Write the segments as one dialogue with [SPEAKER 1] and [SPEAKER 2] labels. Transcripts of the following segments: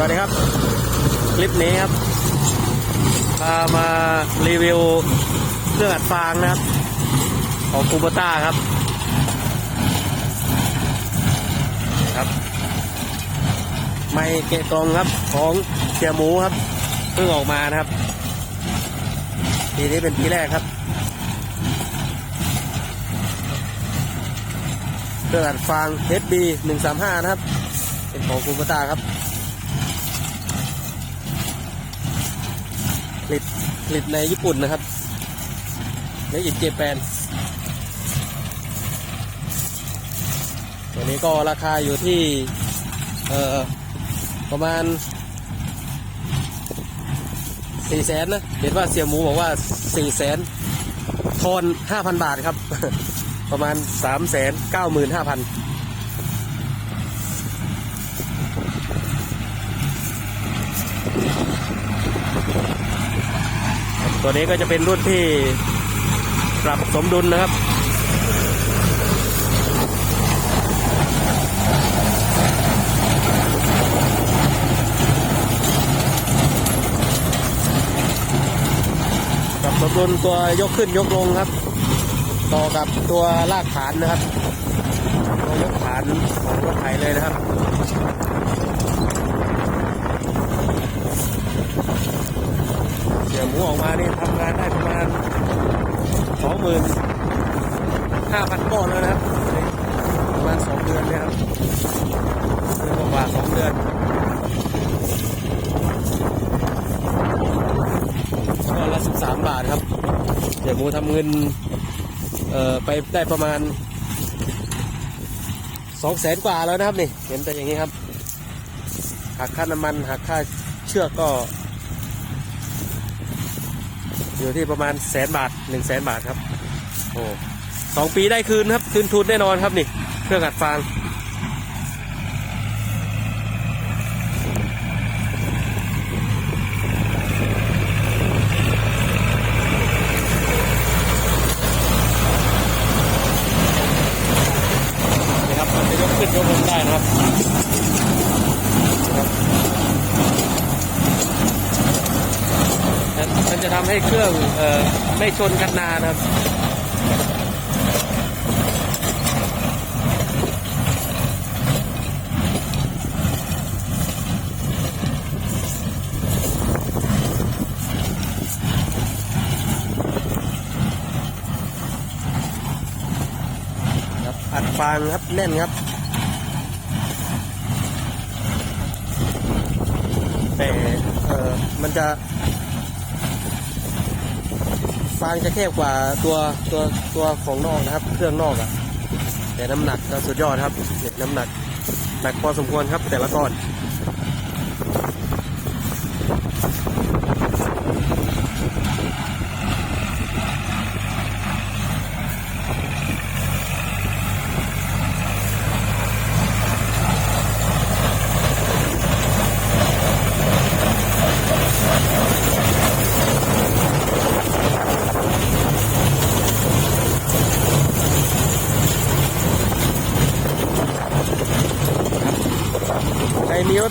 [SPEAKER 1] วัสดีครับ คลิปนี้ครับ พามารีวิวเครื่องอัดฟางนะครับ ของคูเบต้าครับ ครับ ไม่เกะกล่องครับของเสียหมูครับ เพิ่งออกมานะครับ ปีนี้เป็นปีแรกครับ เครื่องอัดฟาง HB 135 นะครับ เป็นของคูเบต้าครับ ผลิตผลิตในญี่ปุ่นนะครับในอิเจแปนตัวนี้ก็ราคาอยู่ที่เอ่อประมาณสี่แสนนะเห็นว่าเสียหมูบอกว่าสี่แสนทอนห้าพันบาทครับ ประมาณสามแสนเก้าหมื่นห้าพัน ตัวนี้ก็จะเป็นรุ่นที่ปรับสมดุลนะครับ ปรับสมดุลตัวยกขึ้นยกลงครับ ต่อกับตัวลากฐานนะครับ ตัวยกฐานของรถไถเลยนะครับ เสียหมูออกมานี่ทำงานได้ประมาณสองหมื่นห้าพันก้อนแล้วนะครับประมาณสองเดือนเนี่ยครับเดือน กว่องเดือนก้อนละสิบสามบาทครับเสียหมูทำเงินเอ่อไปได้ประมาณสองแสนกว่าแล้วนะครับนี่เห็นแต่อย่างนี้ครับหักค่าน้ำมันหักค่าเชือกก็ อยู่ที่ประมาณแสนบาทหนึ่งแสนบาทครับโอ้สองปีได้คืนครับ คืนทุนแน่นอนครับนี่ เครื่องอัดฟาง นี่ครับมันจะยกขึ้นยกลงได้นะครับครับมันจะ ทำให้เครื่องเอ่อไม่ชนกันนานะครับครับอัดฟางครับแน่นครับ แต่เออมันจะ ฟางจะแคบกว่าตัวตัวตัวของนอกนะครับ เครื่องนอกอะ่ะแต่น้ำหนักก็สุดยอดครับเนี่ยน้ำหนักหนักพอสมควรครับแต่ละก้อน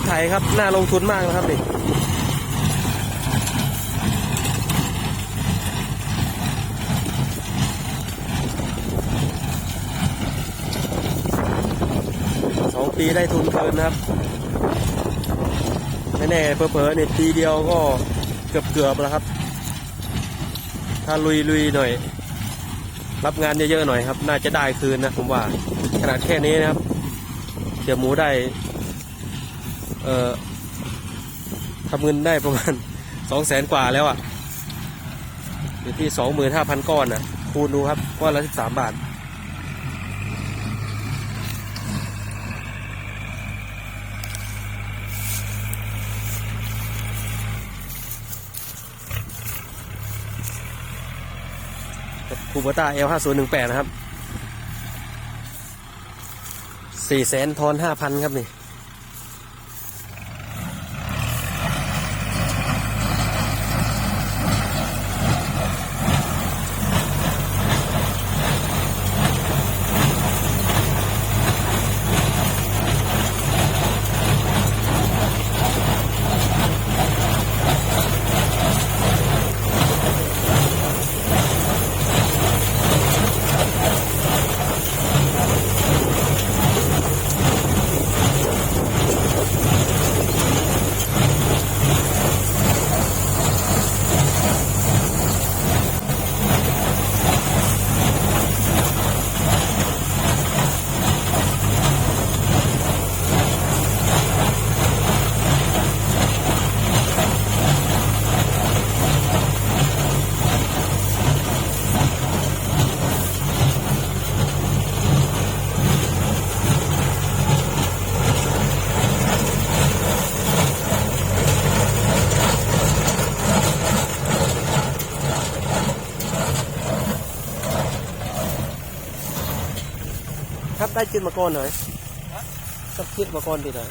[SPEAKER 1] ไถครับ น่าลงทุนมากนะครับนี่สองปีได้ทุนคืนนะครับ ไม่แน่เผลอๆเนี่ยปีเดียวก็เกือบเกือบๆแล้วครับ ถ้าลุยลุยๆหน่อย รับงานเยอะๆหน่อยครับ น่าจะได้คืนนะผมว่า ขนาดแค่นี้นะครับเสียหมูได้ ทำเงินได้ประมาณสองแสนกว่าแล้วอะ่ะอยู่ที่สองหมื่นห้าพันก้อนอะคูณดูครับก้อนละสิบสามบาท คูเบต้าเอลห้าศูนย์หนึ่งแปดนะครับสี่แสนทอนห้าพันครับนี่ ครับได้จิตมาก่อนหน่อยสักจิตมาก่อนดีหน่อย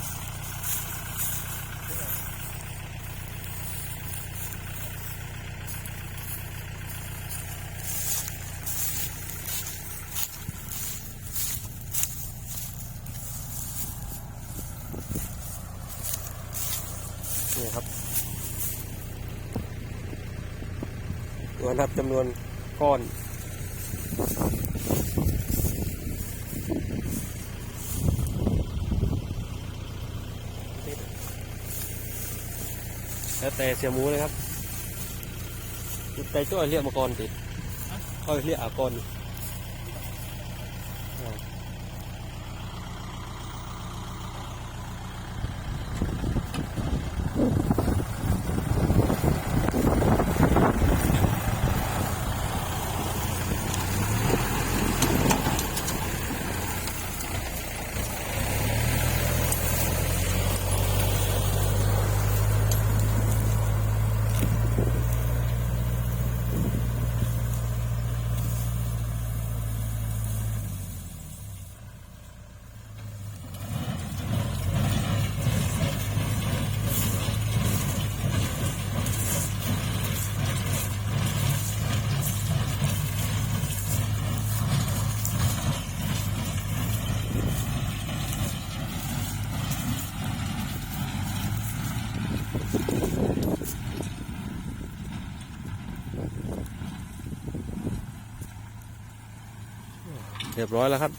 [SPEAKER 1] นี่ครับตัวนับจำนวนก้อน แล้วแต่เสียหมูเลยครับติดใจจ้อยเรียกมาก่อนติดค่อยเรียกอากร เรียบร้อยแล้วครับ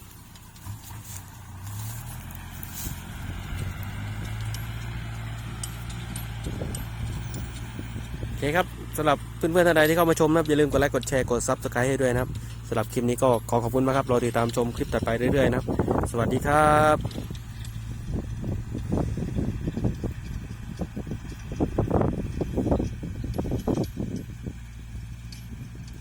[SPEAKER 1] โอเคครับสำหรับเพื่อนๆท่านใดที่เข้ามาชมนะครับอย่าลืมกดไลค์กดแชร์กดซับสไครต์ให้ด้วยนะครับสำหรับคลิปนี้ก็ขอขอบคุณมากครับรอติดตามชมคลิปต่อไปเรื่อยๆนะครับ สวัสดีครับ